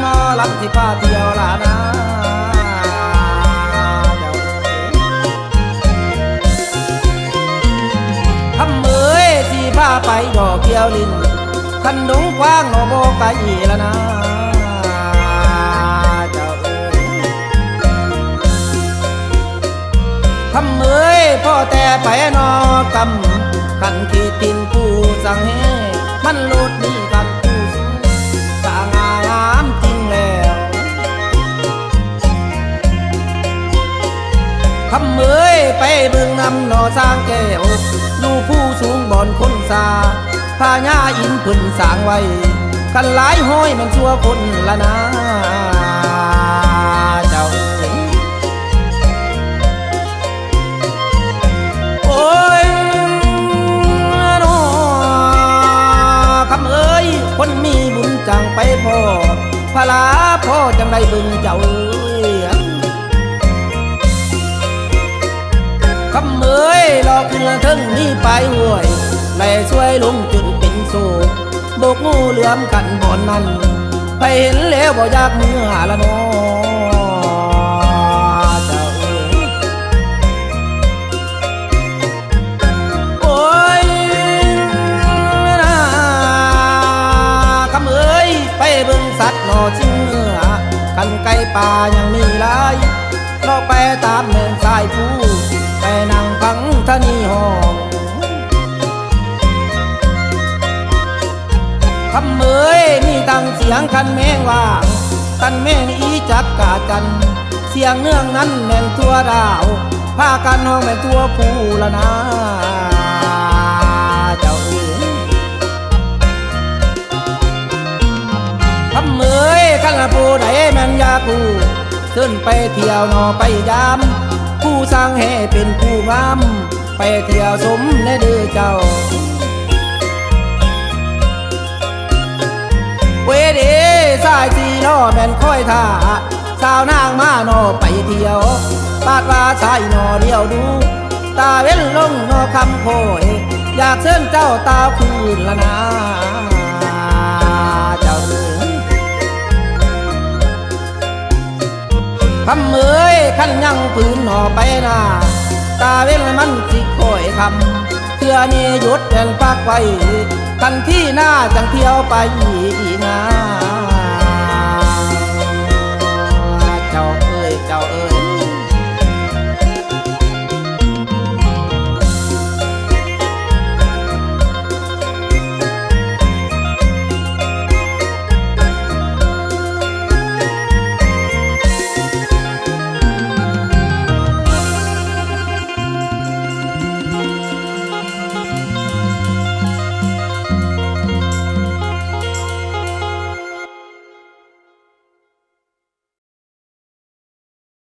หมอลำที่ป้าเที่ยวลานาเจ้าทำเอ้ยที่พาไปดอกเกียวลินคันดงกว้างโนโบกะอีละนะจ้าเอ้ยทำเอ้ยพ่อแต่ไปนอกำกันขีดตินผู้สั่งให้มันโลดนี่กั ทำเมยไปเบิ่งนำหนอสร้างแก้วอยู่ผู้สูงบ่อนคนสาพาญาอินพึ่นสางไว้กันหลายห้อยมันชั่วคนละนะเจ้าเอ๋ยโอ้ยนอคำเอ้ย คนมีบุญจังไปพ่อพลาพ่อจังได้บึงเจ้าเอ้ยำเมยหลอกเรือถึงนี่ไปห่วยไล่ช่วยลุงจนเป็นโซโบกงูเหลือมกันบ่อนนั้น ไปเห็นแล้วบ่อยากเมื่อละเนอเจ้าเอ๋ยโอ้ยคำเอ้ยไปบิ่งสัตว์หนอชิงเนื้อกันไก่ป่ายังมีหลายเราไปตามแม่นสายผู้ไปนั่ง ฟังทนีห้องคำเมยมีตังเสียงคันแมงว่าคันแมงอีจักกาจัน เสียงเนื่องนั้นแม่นทั่วดาวพากันห้องแม่นทั่วผู้ละนะเจ้าเอ๋ยทำเมยขันละผู้ใดแม่นยาผู้ขึ้นไปเที่ยวนอไปยาม ผู้สร้างให้เป็นผู้งาม ไปเที่ยวสมในเดือเจ้าเวเดสายสีล้อแม่นค่อยท่าสาวนางมานอไปเที่ยว ปาดว่าชายนอเดียวดู ตาเว้นลงนอคำโพยอยากเชิญเจ้าตาคืนละนะเจ้าเอ๋ยคำเอ้ยขันยังปืนหนอไปนา ตาเว้นมันสิคอยคำเพื่อนี้หยุดแดนปากไว้ทันที่หน้าจังเที่ยวไปอีกน